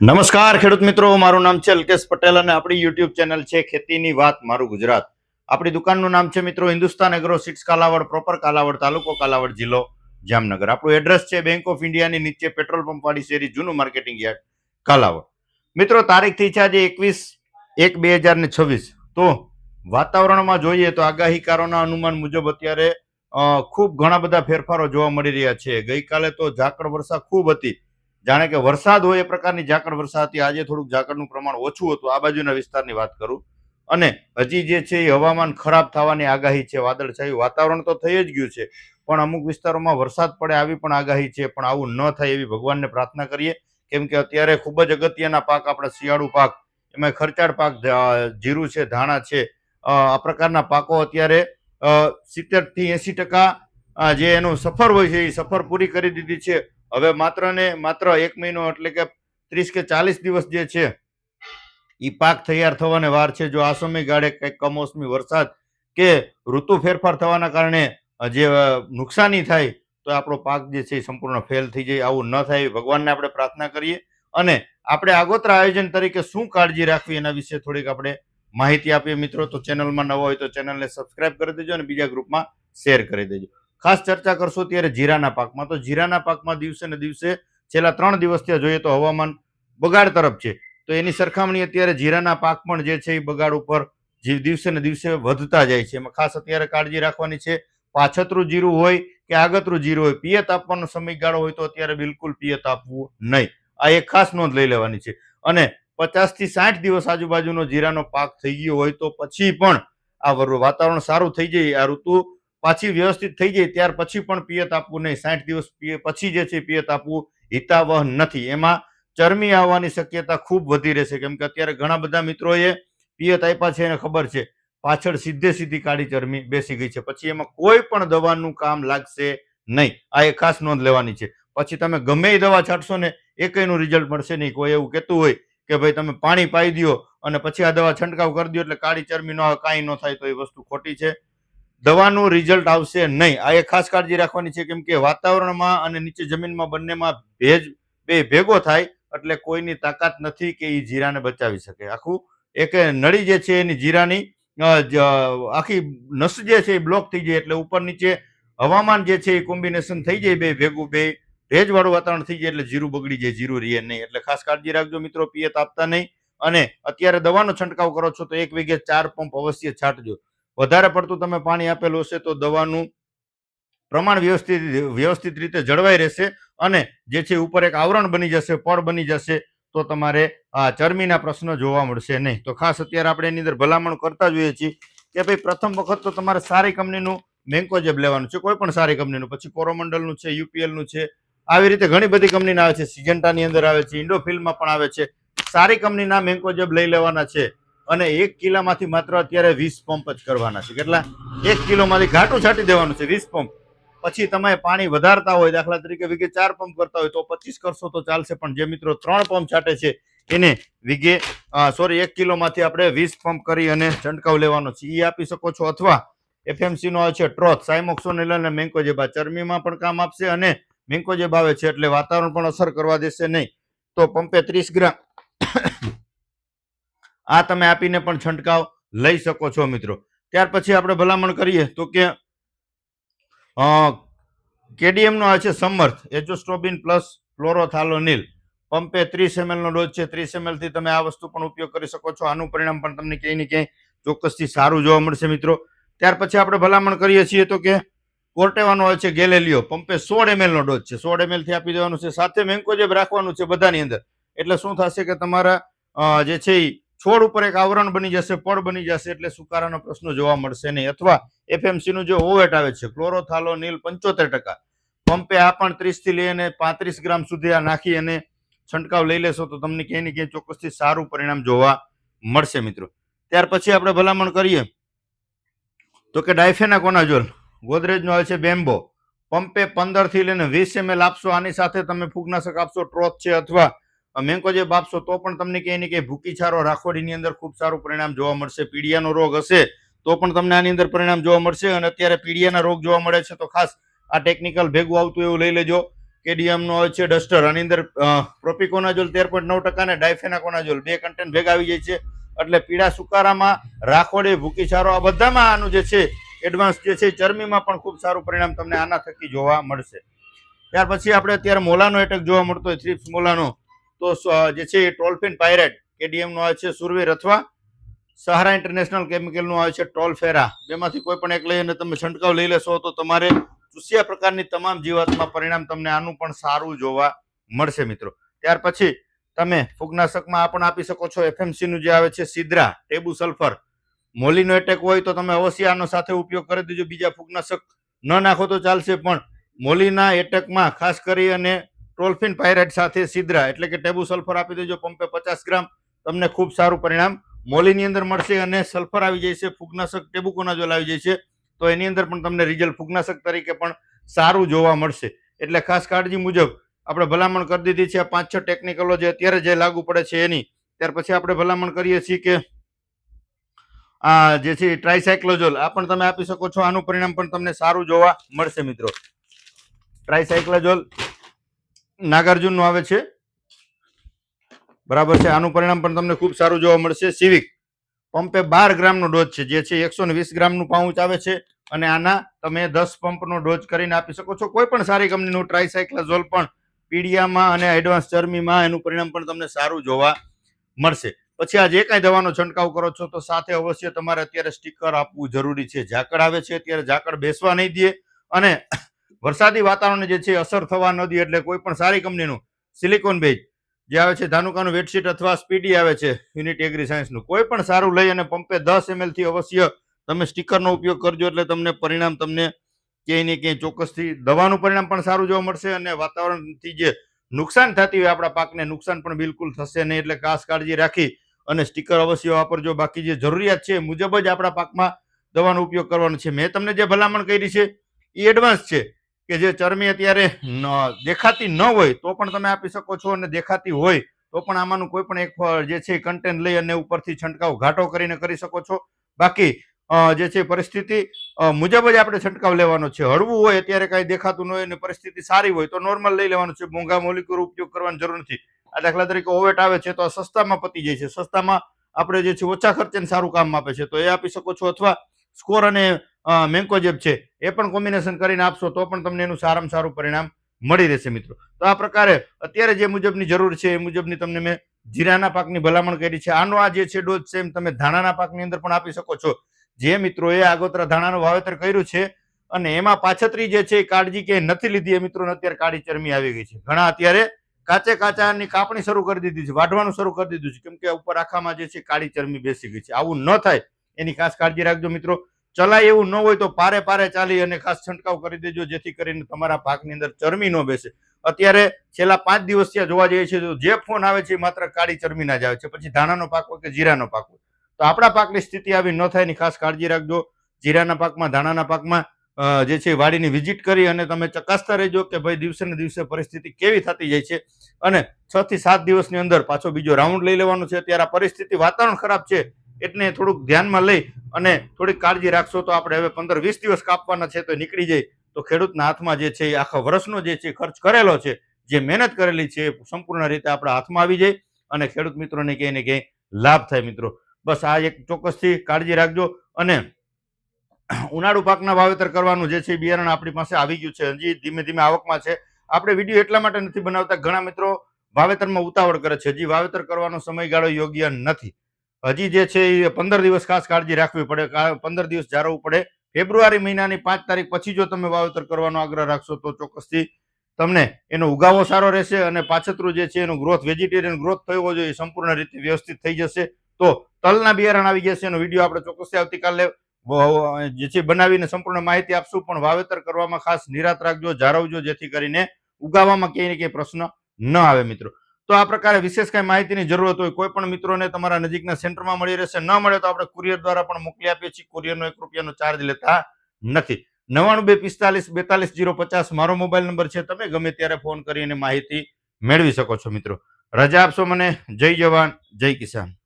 નમસ્કાર ખેડૂત મિત્રો, મારું નામ છે અલ્કેશ પટેલ અને આપણી યુટ્યુબ ચેનલ છે ખેતીની વાત, મારું ગુજરાત. આપણી દુકાનનું નામ છે મિત્રો Hindustan agro seeds Kalavad proper Kalavad તાલુકો કાલાવડ જિલ્લો જામનગર. આપણું એડ્રેસ છે બેંક ઓફ ઇન્ડિયાની નીચે પેટ્રોલ પંપ વાળી શેરી, જૂનું માર્કેટિંગ યાર્ડ, કાલાવડ. મિત્રો તારીખ થઈ છે આજે એકવીસ એક બે હજાર ને છવ્વીસ. તો વાતાવરણમાં જોઈએ તો આગાહીકારોના અનુમાન મુજબ અત્યારે ખૂબ ઘણા બધા ફેરફારો જોવા મળી રહ્યા છે. ગઈકાલે તો ઝાકળ વર્ષા ખૂબ હતી. જાણે કે વરસાદ હોય એ પ્રકારની ઝાકળ વર્ષા હતી આજે થોડુંક ઝાકળનું પ્રમાણ ઓછું હતું. આ બાજુના વિસ્તારની વાત કરું. અને હજી જે છે એ હવામાન ખરાબ થવાની આગાહી છે. વાદળછાયું વાતાવરણ તો થઈ જ ગયું છે. પણ અમુક વિસ્તારોમાં વરસાદ પડે આવી પણ આગાહી છે. પણ આવું ન થાય એવી ભગવાનને પ્રાર્થના કરીએ. કેમ કે અત્યારે ખૂબ જ અગત્યના પાક આપણા શિયાળુ પાક, એમાં ખર્ચાળ પાક જીરું છે, ધાણા છે આ પ્રકારના પાકો અત્યારે સિત્તેરથી એંસી ટકા જે એનું સફર હોય છે એ સફર પૂરી કરી દીધી છે. હવે માત્ર ને માત્ર એક મહિનો એટલે કે ત્રીસ કે ચાલીસ દિવસ જે છે એ પાક તૈયાર થવાને વાર છે. જો આ સમયગાળે કંઈક કમોસમી વરસાદ કે ઋતુ ફેરફાર થવાના કારણે જે નુકસાની થાય, તો આપણો પાક જે છે એ સંપૂર્ણ ફેલ થઈ જાય, આવું ન થાય. ભગવાનને આપણે પ્રાર્થના કરીએ અને આપણે આગોતરા આયોજન તરીકે શું કાળજી રાખવી એના વિશે થોડીક આપણે માહિતી આપીએ. મિત્રો, તો ચેનલમાં નવા હોય તો ચેનલને સબસ્ક્રાઇબ કરી દેજો અને બીજા ગ્રુપમાં શેર કરી દેજો. ખાસ ચર્ચા કરશો ત્યારે જીરાના પાકમાં. તો જીરાના પાકમાં દિવસે ને દિવસે છેલ્લા ત્રણ દિવસથી જોઈએ તો હવામાન બગાડ તરફ છે. તો એની સરખામણી અત્યારે જીરાના પાક પણ જે છે એ બગાડ ઉપર દિવસે ને દિવસે વધતા જાય છે. એમાં ખાસ અત્યારે કાળજી રાખવાની છે. પાછતરું જીરું હોય કે આગતરું જીરું હોય, પિયત આપવાનો સમયગાળો હોય તો અત્યારે બિલકુલ પિયત આપવું નહીં. આ એક ખાસ નોંધ લઈ લેવાની છે. અને પચાસથી સાઠ દિવસ આજુબાજુનો જીરાનો પાક થઈ ગયો હોય તો પછી પણ આ વર- વાતાવરણ સારું થઈ જાય. આ ઋતુ પાછી વ્યવસ્થિત થઈ જાય ત્યાર પછી પણ પિયત આપવું નહીં. સાઠ દિવસ પછી જે છે પિયત આપવું હિતાવહ નથી. એમાં ચરમી આવવાની શક્યતા ખૂબ વધી રહેશે કેમ કે અત્યારે ઘણા બધા મિત્રોએ પિયત આપ્યા છે એને ખબર છે. પાછળ સીધે સીધી કાળી ચરમી બેસી ગઈ છે. પછી એમાં કોઈ પણ દવાનું કામ લાગશે નહીં. આ એક ખાસ નોંધ લેવાની છે. પછી તમે ગમે એ દવા છાંટશો ને એકયનું રિઝલ્ટ મળશે નહીં. કોઈ એવું કહેતું હોય કે ભાઈ તમે પાણી પાઈ દ્યો અને પછી આ દવા છંટકાવ કરી દો એટલે કાળી ચરમી ન કાંઈ ન થાય તો એ વસ્તુ ખોટી છે. દવાનું રિઝલ્ટ આવશે નહીં. આ એક ખાસ કાળજી રાખવાની છે કેમ કે વાતાવરણમાં અને નીચે જમીનમાં બંનેમાં ભેજ બે ભેગો થાય એટલે કોઈની તાકાત નથી કે એ જીરાને બચાવી શકે. આખું એક નળી જે છે એની જીરાની આખી નસ જે છે એ બ્લોક થઈ જાય એટલે ઉપર નીચે હવામાન જે છે એ કોમ્બિનેશન થઈ જાય બે ભેગું, બે ભેજવાળું વાતાવરણ થઈ જાય એટલે જીરું બગડી જાય, જીરું રહે નહીં. એટલે ખાસ કાળજી રાખજો મિત્રો, પિયત આપતા નહીં. અને અત્યારે દવાનો છંટકાવ કરો છો તો એક વીઘે ચાર પંપ અવશ્ય છાંટજો. વધારે પડતું તમે પાણી આપેલું હશે તો દવાનું પ્રમાણ વ્યવસ્થિત વ્યવસ્થિત રીતે જળવાઈ રહેશે અને જે છે ઉપર એક આવરણ બની જશે, પડ બની જશે તો તમારે આ ચરમીના પ્રશ્નો જોવા મળશે નહીં. તો ખાસ અત્યારે આપણે એની અંદર ભલામણ કરતા જોઈએ છીએ કે ભાઈ પ્રથમ વખત તો તમારે સારી કંપનીનું મેન્કોજેબ લેવાનું છે, કોઈ પણ સારી કંપનીનું. પછી કોરોમંડલનું છે, યુપીએલનું છે, આવી રીતે ઘણી બધી કંપનીના આવે છે. સિજન્ટાની અંદર આવે છે, ઇન્ડોફિલ્ડમાં પણ આવે છે. સારી કંપનીના મેન્કોજેબ લઈ લેવાના છે. અને એક કિલોમાંથી માત્ર અત્યારે વીસ પંપ જ કરવાના છે. કેટલા? એક કિલોમાંથી ઘાટું છાંટી દેવાનું છે, વીસ પંપ. પછી તમે પાણી વધારતા હોય, દાખલા તરીકે વીઘે ચાર પંપ કરતા હોય, તો પચીસ કરશો તો ચાલશે, પણ જે મિત્રો ત્રણ પંપ છાંટે છે, એને વીઘે સોરી એક કિલોમાંથી આપણે વીસ પંપ કરી અને છંટકાવ લેવાનો છે. એ આપી શકો છો અથવા એફએમસીનો આવે છે, ટ્રોથ. સાયમોક્સોનિલ અને મેન્કોજેબ. ચરમીમાં પણ કામ આપશે અને મેન્કોજેબ આવે છે, એટલે વાતાવરણ પણ અસર કરવા દેશે નહીં. તો પંપે ત્રીસ ગ્રામ આ તમે આપીને પણ છંટકાવ લઈ શકો છો મિત્રો. ત્યાર પછી આપણે ભલામણ કરીએ તો કે કેડીએમનો આવે છે સમર્થ, એજોસ્ટ્રોબિન પ્લસ ફ્લોરોથાલોનિલ. પંપે ત્રીસ એમએલનો ડોઝ છે. ત્રીસ એમએલથી તમે આ વસ્તુ પણ ઉપયોગ કરી શકો છો. આનું પરિણામ પણ તમને ક્યાંય ને ક્યાંય ચોક્કસથી સારું જોવા મળશે મિત્રો. ત્યાર પછી આપણે ભલામણ કરીએ છીએ તો કે, કોર્ટેવાનો હોય છે ગેલેલિયો. પંપે સોળ એમએલનો ડોઝ છે. સોળ એમએલથી આપી દેવાનું છે. સાથે મેન્કોજેબ રાખવાનું છે બધાની અંદર. એટલે શું થશે કે તમારા જે છે ઈ છોડ ઉપર એક આવરણ બની જશે, પડ બની જશે એટલે સુકારાનો પ્રશ્ન જોવા મળશે નહીં. અથવા એફએમસી નું જે ઓવેટ આવે છે ક્લોરોથાલોનિલ પંચોતેર ટકા. પંપે આ પણ ત્રીસથી લઈને પાંત્રીસ ગ્રામ સુધી આ નાખી અને છંટકાવ લઈ લેશો તો તમને ક્યાંય ને ક્યાંય ચોક્કસથી સારું પરિણામ જોવા મળશે મિત્રો. ત્યાર પછી આપણે ભલામણ કરીએ. તો કે ડાયફેના કોનાજોલ ગોદરેજનો આવે છે બેમ્બો. પંપે પંદરથી લઈને વીસ એમએલ આપશો, આની સાથે તમે ફૂગનાશક આપશો ટ્રોથ છે અથવા મેન્કોજેબ આપશો તો પણ તમને કે એની ક્યાંય ભૂકી છારો રાખોડીની અંદર ખૂબ સારું પરિણામ જોવા મળશે. પીડિયાનો રોગ હશે, તો પણ તમને આની અંદર પરિણામ જોવા મળશે. અને અત્યારે પીડિયાના રોગ જોવા મળે છે, તો ખાસ આ ટેકનિકલ ભેગું આવતું એવું લઈ લેજો. કેડીએમનો હોય છે, ડસ્ટર. આની અંદર પ્રોપિકોનાઝોલ તેર પોઈન્ટ નવ ટકા અને ડાયફેનાકોનાઝોલ બે કન્ટેન્ટ ભેગા આવી જાય છે. એટલે પીડા સુકારામાં, રાખોડી ભૂકી છારો આ બધામાં આનું જે છે એડવાન્સ જે છે ચરમીમાં પણ ખૂબ સારું પરિણામ તમને આના થકી જોવા મળશે. ત્યાર પછી આપણે અત્યારે મોલાનો એટેક જોવા મળતો હોય થ્રીપ્સ મોલાનો. તો જે છે ટોલફિન પાયરેટ કેડીએમ આવે છે સુરવીર અથવા સહારા ઇન્ટરનેશનલ કેમિકલનું આવે છે ટોલ ફેરા બેમાંથી કોઈ પણ એક લઈ અને તમે છંટકાવ લઈ લેશો તો તમારે ચૂસ્યા પ્રકારની તમામ જીવાતમાં પરિણામ તમને આનું પણ સારું જોવા મળશે મિત્રો. ત્યાર પછી તમે ફૂગનાશકમાં આ પણ આપી શકો છો. એફએમસીનું જે આવે છે સિદ્રા ટેબુ સલ્ફર મોલીનો એટેક હોય તો તમે અવશ્ય આનો સાથે ઉપયોગ કરી દેજો. બીજા ફૂગનાશક ન નાખો તો ચાલશે. પણ મોલીના એટેકમાં ખાસ કરી અને ટોલ્ફિન પાયરેટ સાથે સિદ્રા એટલે કે ટેબુ સલ્ફર આપી દેજો પંપે પચાસ ગ્રામ, તમને ખૂબ સારું પરિણામ મોલીની અંદર મળશે અને સલ્ફર આવી જાય છે, ફૂગનાશક ટેબુકોનાજોલ આવી જાય છે, તો એની અંદર પણ તમને રિઝલ્ટ ફૂગનાશક તરીકે પણ સારું જોવા મળશે. એટલે ખાસ કાળજી મુજબ આપણે ભલામણ કરી દીધી છે પાંચ છ ટેકનિકલો જે અત્યારે જે લાગુ પડે છે એની, ત્યાર પછી આપણે ભલામણ કરીએ છીએ કે આ જે છે ટ્રાયસાયક્લોઝોલ, આ પણ તમે આપી શકો છો, આનું પરિણામ પણ તમને સારું જોવા મળશે મિત્રો. ટ્રાયસાયક્લોઝોલ નાગાર્જુનનું આવે છે. બરાબર છે. આનું પરિણામ પણ તમને ખૂબ સારું જોવા મળશે. સિવિક પંપે બાર ગ્રામનો ડોઝ છે, જે છે એકસો વીસ ગ્રામનું પાઉચ આવે છે અને આના તમે દસ પંપનો ડોઝ કરીને આપી શકો છો. કોઈ પણ સારી કંપનીનું ટ્રાયસાયક્લાઝોલ પણ પીડિયામાં અને એડવાન્સ ચરમીમાં એનું પરિણામ પણ તમને સારું જોવા મળશે. પછી આ જે કાંઈ દવાનો છંટકાવ કરો છો તો સાથે અવશ્ય તમારે અત્યારે સ્ટીકર આપવું જરૂરી છે. ઝાકળ આવે છે, અત્યારે ઝાકળ બેસવા નહીં દે અને વરસાદી વાતાવરણ જે છે અસર થવા ન દે એટલે કોઈ પણ સારી કંપનીનું સિલિકોન બેઝ જે આવે છે, ધાનુકાનું વેટશીટ અથવા સ્પીડી આવે છે યુનિટ એગ્રી સાયન્સનું કોઈ પણ સારું લઈ અને પંપે દસ એમએલથી અવશ્ય તમે સ્ટીકરનો ઉપયોગ કરજો એટલે તમને પરિણામ તમને ક્યાંય ને ક્યાંય ચોક્કસથી દવાનું પરિણામ પણ સારું જોવા મળશે અને વાતાવરણથી જે નુકસાન થતી હોય આપણા પાકને નુકસાન પણ બિલકુલ થશે નહીં એટલે ખાસ કાળજી રાખી અને સ્ટીકર અવશ્ય વાપરજો. બાકી જે જરૂરિયાત છે મુજબ જ આપણા પાકમાં દવાનો ઉપયોગ કરવાનો છે. મેં તમને જે ભલામણ કરી છે એ એડવાન્સ છે. કે જે ચરમી અત્યારે દેખાતી ન હોય, તો પણ તમે આપી શકો છો અને દેખાતી હોય, તો પણ આમાંનું કોઈ પણ એક જે છે કન્ટેન્ટ લઈ અને ઉપરથી છંટકાવ ઘાટો કરીને કરી શકો છો. બાકી જે છે પરિસ્થિતિ મુજબ જ આપણે છંટકાવ લેવાનો છે. હળવું હોય, અત્યારે કાંઈ દેખાતું ન હોય અને પરિસ્થિતિ સારી હોય, તો નોર્મલ લઈ લેવાનું છે. મોંઘા મોલિક્યુલ ઉપયોગ કરવાની જરૂર નથી. આ દાખલા તરીકે ઓવેટ આવે છે, તો આ સસ્તામાં પતી જાય છે. સસ્તામાં આપણે જે છે ઓછા ખર્ચે સારું કામ આપે છે. તો એ આપી શકો છો અથવા સ્કોર અને મેન્કોજેબ છે, એ પણ કોમ્બિનેશન કરીને આપશો તો પણ તમને એનું સારામાં સારું પરિણામ મળી રહેશે મિત્રો. તો આ પ્રકારે અત્યારે જે મુજબની જરૂર છે, એ મુજબની તમને મેં જીરાના પાકની ભલામણ કરી છે. આનો આ જે છે ડોઝ એમ તમે ધાણાના પાકની અંદર પણ આપી શકો છો. જે મિત્રોએ આગોતરા ધાણાનું વાવેતર કર્યું છે અને એમાં પાછતરી જે છે, એ કાળજી કે નથી લીધી. એ મિત્રોને અત્યારે કાળી ચરમી આવી ગઈ છે. ઘણા અત્યારે કાચે કાચાની કાપણી શરૂ કરી દીધી છે, વાઢવાનું શરૂ કરી દીધું છે. કેમ કે ઉપર આખામાં જે છે કાળી ચરમી બેસી ગઈ છે. આવું ન થાય. એની ખાસ કાળજી રાખજો મિત્રો. ચલાય એવું ન હોય તો પારે પારે ચાલી અને ખાસ છંટકાવ કરી દેજો, જેથી કરીને તમારા પાકની અંદર ચરમી ન બેસે. અત્યારે છેલ્લા પાંચ દિવસ ત્યાં જોવા જઈએ છીએ તો જે ફોન આવે છે માત્ર કાળી ચરમીના જ આવે છે. પછી ધાણાનો પાક હોય કે જીરાનો પાક હોય. તો આપણા પાકની સ્થિતિ આવી ન થાય એની ખાસ કાળજી રાખજો. જીરાના પાકમાં, ધાણાના પાકમાં જે છે વાડીની વિઝિટ કરી અને તમે ચકાસતા રહેજો કે ભાઈ દિવસે ને દિવસે પરિસ્થિતિ કેવી થતી જાય છે. અને છ થી સાત દિવસની અંદર પાછો બીજો રાઉન્ડ લઈ લેવાનો છે. ત્યારે આ પરિસ્થિતિ વાતાવરણ ખરાબ છે. એટલે થોડુંક ધ્યાનમાં લઈ અને થોડીક કાળજી રાખશો તો આપણે હવે પંદર વીસ દિવસ કાપવાના છે તો નીકળી જાય. તો ખેડૂતના હાથમાં જે છે એ આખા વર્ષનો જે છે ખર્ચ કરેલો છે, જે મહેનત કરેલી છે સંપૂર્ણ રીતે આપણા હાથમાં આવી જાય અને ખેડૂત મિત્રોને ક્યાંય ને ક્યાંય લાભ થાય મિત્રો. બસ આ એક ચોક્કસથી કાળજી રાખજો અને ઉનાળુ પાકના વાવેતર કરવાનું જે છે બિયારણ આપણી પાસે આવી ગયું છે. હજી ધીમે ધીમે આવકમાં છે. આપણે વીડિયો એટલા માટે નથી બનાવતા, ઘણા મિત્રો વાવેતરમાં ઉતાવળ કરે છે. હજી વાવેતર કરવાનો સમયગાળો યોગ્ય નથી. હજી જે છે એ પંદર દિવસ ખાસ કાળજી રાખવી પડે. પંદર દિવસ જાળવવું પડે. ફેબ્રુઆરી મહિનાની પાંચ તારીખ પછી જો તમે વાવેતર કરવાનો આગ્રહ રાખશો તો ચોક્કસથી તમને એનો ઉગાવો સારો રહેશે અને પાછતરું જે છે એનું ગ્રોથ વેજીટેરિયન ગ્રોથ થયો જોઈએ સંપૂર્ણ રીતે વ્યવસ્થિત થઈ જશે. તો તલના બિયારણ આવી જશે એનો વીડિયો આપણે ચોક્કસથી આવતીકાલે જે છે બનાવીને સંપૂર્ણ માહિતી આપશું. પણ વાવેતર કરવામાં ખાસ નિરાત રાખજો, જાળવજો, જેથી કરીને ઉગાવવામાં ક્યાંય ને ક્યાંય પ્રશ્ન ન આવે મિત્રો. તો આ પ્રકારે વિશેષ કઈ માહિતીની જરૂરત હોય, કોઈ પણ મિત્રોને તમારા નજીકના સેન્ટરમાં મળી રહેશે, ન મળે તો આપણે કુરિયર દ્વારા પણ મોકલી આપીએ છીએ. કુરિયરનો એક રૂપિયાનો ચાર્જ લેતા નથી. નવાણું બે પિસ્તાલીસ બેતાલીસ જીરો પચાસ મારો મોબાઈલ નંબર છે. તમે ગમે ત્યારે ફોન કરીને માહિતી મેળવી શકો છો મિત્રો. રજા આપશો મને. જય જવાન, જય કિસાન.